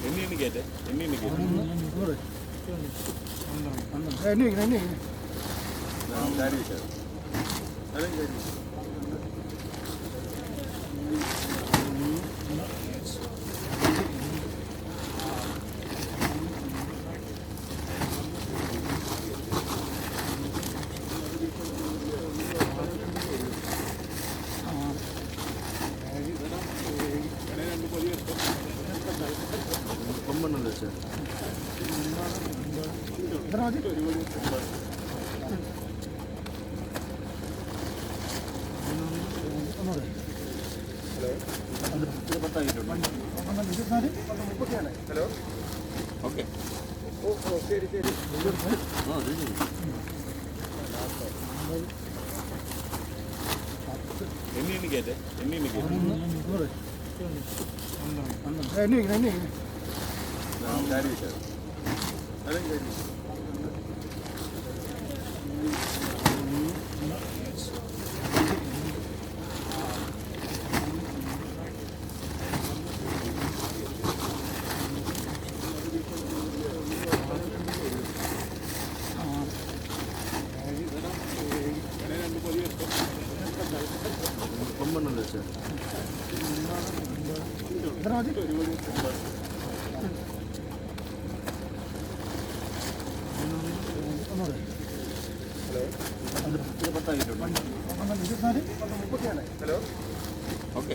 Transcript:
എണ്ണി എണ്ണി കയറ്റേ എണ്ണി എണ്ണി കയറ്റേ എണ്ണി വെക്കണം എണ്ണി കാര്യം വെച്ചാൽ അതെയും കാര്യം കൊമ്പണ്ണല്ലോ വെച്ചാൽ എത്ര മതി ഒന്നൂടെ ഇരുപത്തിനാല് മുപ്പത്തിനാല് ഹലോ ഓക്കെ എണ്ണി എണ്ണി കയറ്റേ എണ്ണി എണ്ണി എണ്ണി കൊമ്പണ്ണല്ലോ വെച്ചാൽ എത്ര മതി ഹലോ. ഓക്കെ.